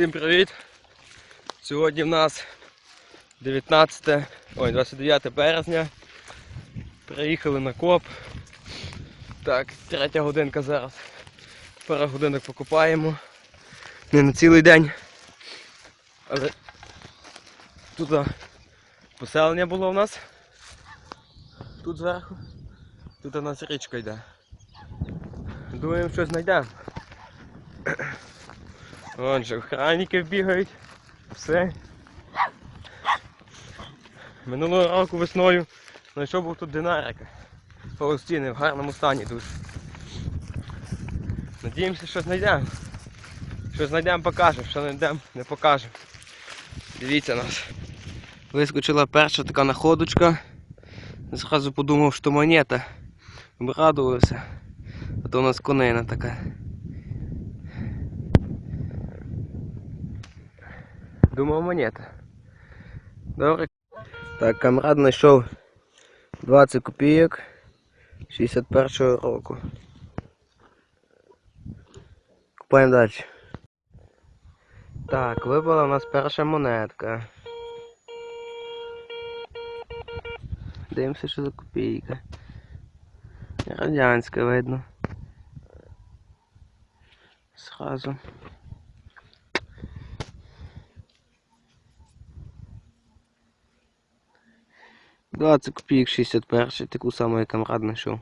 Всім привіт! Сьогодні в нас 19, ой, 29 березня. Приїхали на коп. Так, третя годинка зараз. Пару годинок покупаємо. Не на цілий день. Але тут поселення було в нас. Тут зверху. Тут у нас річка йде. Думаємо, щось знайдемо. Вон же охранники бігають. Все. Минулого року весною знайшов був тут динарика. Паустіни в гарному стані дуже. Надіємося, що знайдемо. Що знайдемо, покажемо, що знайдемо, не покажемо. Дивіться нас. Вискочила перша така находочка. Зразу подумав, що монета. Обрадувався. А то у нас конина така. Думав монета. Добре. Так, камрад знайшов 20 копійок 61-го року. Купаємо далі. Так, випала у нас перша монетка. Дивимося, що за копійка. Радянська видно. Сразу. Двадцять копійок 61, таку саму, як камрад знайшов.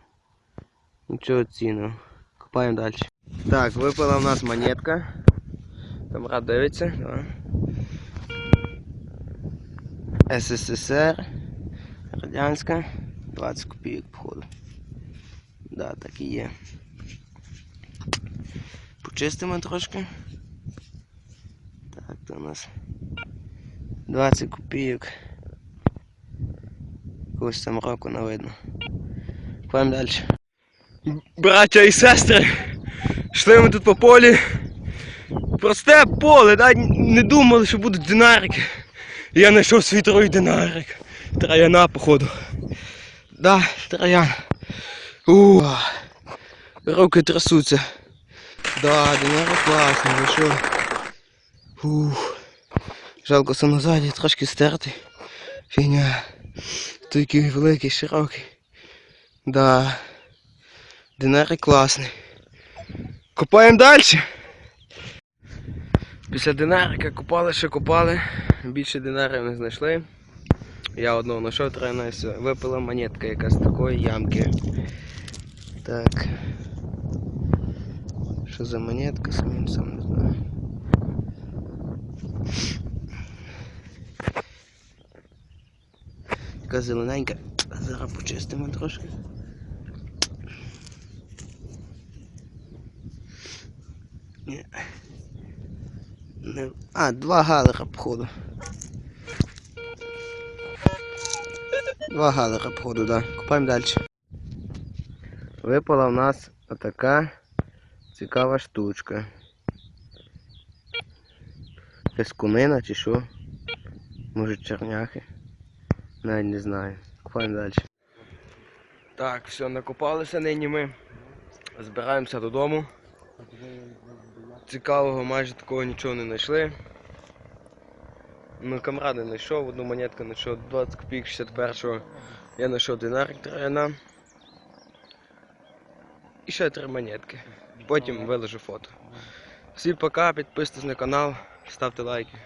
Нічого цінного. Копаємо далі. Так, випала в нас монетка. Камрад дивиться. Давай. СССР. Радянська. 20 копійок, походу. Да, так і є. Почистимо трошки. Так, то у нас 20 копійок. Якогось там року не видно. Пойдемо далі. Браття і сестри, йшли ми тут по полі. Просте поле, да? не думали, що будуть динарики. Я знайшов свій другий динарик. Трояна, походу. Да, троян. У, руки трясуться. Да, динарик класний, ви що? Ух. Жалко, що назаді трошки стертий. Фігня. Той який великий, широкий. Да. Динарик класний. Копаємо далі. Після динарика купали, що купали. Більше динарів не знайшли. Я одного знайшов, тройна все. Випала монетка якась такої ямки. Так. Що за монетка, самим сам не знаю. Така зелененька. Зараз почистимо трошки. А, два галера, походу. Два галера, походу, да. Купаємо далі. Випала в нас отака цікава штучка. Якась кунина чи що? Може черняхи? Навіть не знаю. Купаємо далі. Так, все, накопалися нині ми. Збираємося додому. Цікавого майже такого нічого не знайшли. Ну, камради знайшов, одну монетку знайшов 20 копійок 61-го. Я знайшов динарик трояна. І ще три монетки. Потім виложу фото. Всім пока, підписуйтесь на канал, ставте лайки.